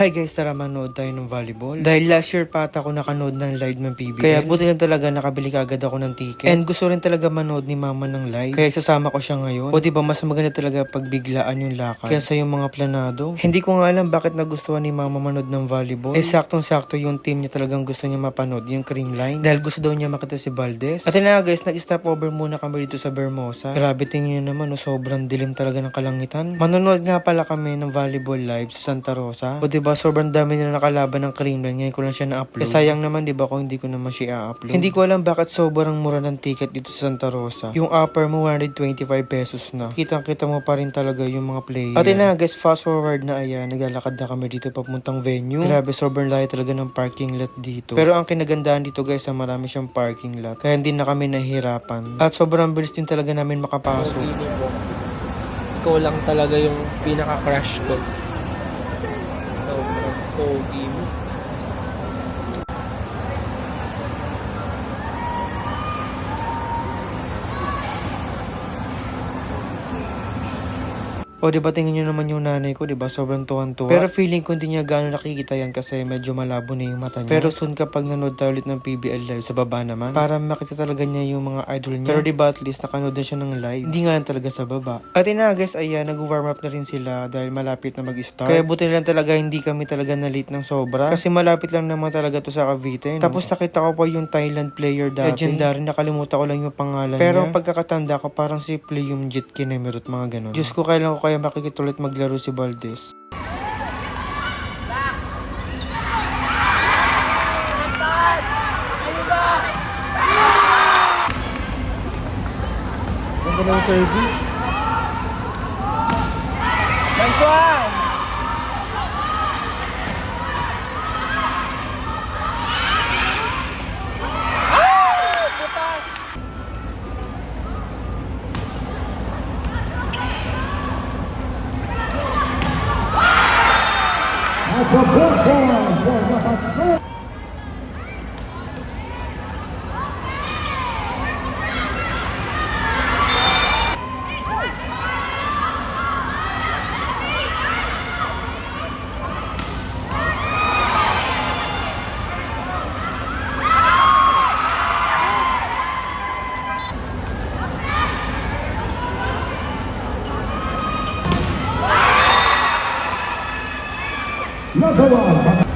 Hi guys, tara manood tayo ng volleyball. Dahil last year pa ata ako nakanood ng live ng PBL. Kaya buti lang talaga nakabili ka agad ako ng ticket. And gusto rin talaga manood ni mama ng live. Kaya sasama ko siya ngayon. O diba mas maganda talaga pag biglaan yung lakad. Kaya sa yung mga planado. Hindi ko nga alam bakit nagustuhan ni mama manood ng volleyball. Eh saktong-sakto yung team niya talagang gusto niya mapanood, yung cream line. Dahil gusto daw niya makita si Valdez. At na guys, nag-stop over muna kami dito sa Bermosa. Grabe tingin nyo naman, oh, sobrang dilim talaga ng kalangitan. Manonood nga pala kami ng volleyball live sa Santa Rosa. O diba, sobrang dami na nakalaban ng cream line. Ngayon ko lang siya na-upload. Eh sayang naman diba kung hindi ko naman siya i-upload. Hindi ko alam bakit sobrang mura ng ticket dito sa Santa Rosa. Yung upper mo 125 pesos na. Kitang-kita mo pa rin talaga yung mga player. At yun na guys, fast forward na ayan, naglalakad na kami dito papuntang venue. Grabe, sobrang layo talaga ng parking lot dito. Pero ang kinagandaan dito guys, ah, marami siyang parking lot. Kaya hindi na kami nahihirapan. At sobrang bilis din talaga namin makapasok. Ikaw lang talaga yung pinaka-crush ko. Sobrang pogi mo. O di ba tingin nyo naman yung nanay ko, di ba? Sobrang tuwan-tuwa. Pero feeling ko hindi niya gano'n nakikita yan kasi medyo malabo na yung mata niya. Pero soon kapag nanood tayo ulit ng PBL live sa baba naman, para makita talaga niya yung mga idol niya. Pero di ba at least nakanood na siya ng live. Hindi nga lang talaga sa baba. At yun na guys, ayan, nag-warm up na rin sila dahil malapit na mag-start. Kaya buti lang talaga hindi kami talaga na late ng sobra. Kasi malapit lang naman talaga to sa Cavite. No? Tapos nakita ko pa yung Thailand player dati. Legendary, nakalimutan ko lang yung pangalan Pero niya. pagkakatanda ko, parang si Plium Jit Kinemerut, mga ganun. Diyos ko, kailan ko kaya makikita ulit maglaro si Valdez. Ganda ng service. Nice one! a bom Meanwhile,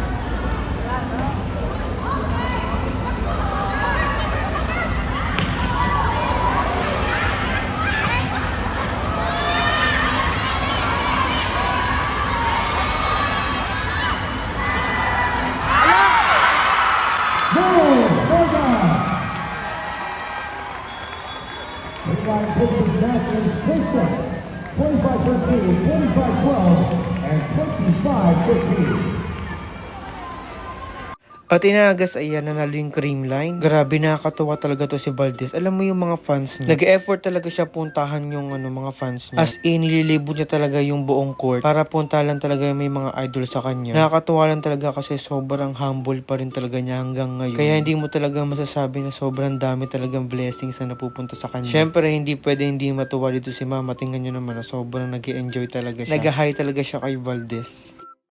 taking back in six sets, 25-13, 25-12, and 25-15. At inagas ayan, nanalo yung cream line. Grabe, nakakatawa talaga to si Valdez. Alam mo yung mga fans niya. Nag-effort talaga siya puntahan yung ano, mga fans niya. As in, nililibot niya talaga yung buong court para puntahan talaga yung may mga idol sa kanya. Nakakatawa lang talaga kasi sobrang humble pa rin talaga niya hanggang ngayon. Kaya hindi mo talaga masasabi na sobrang dami talagang blessings na napupunta sa kanya. Siyempre, hindi pwede hindi matuwa dito si mama. Tingnan nyo naman na sobrang nag enjoy talaga siya. Nag-high talaga siya kay Valdez.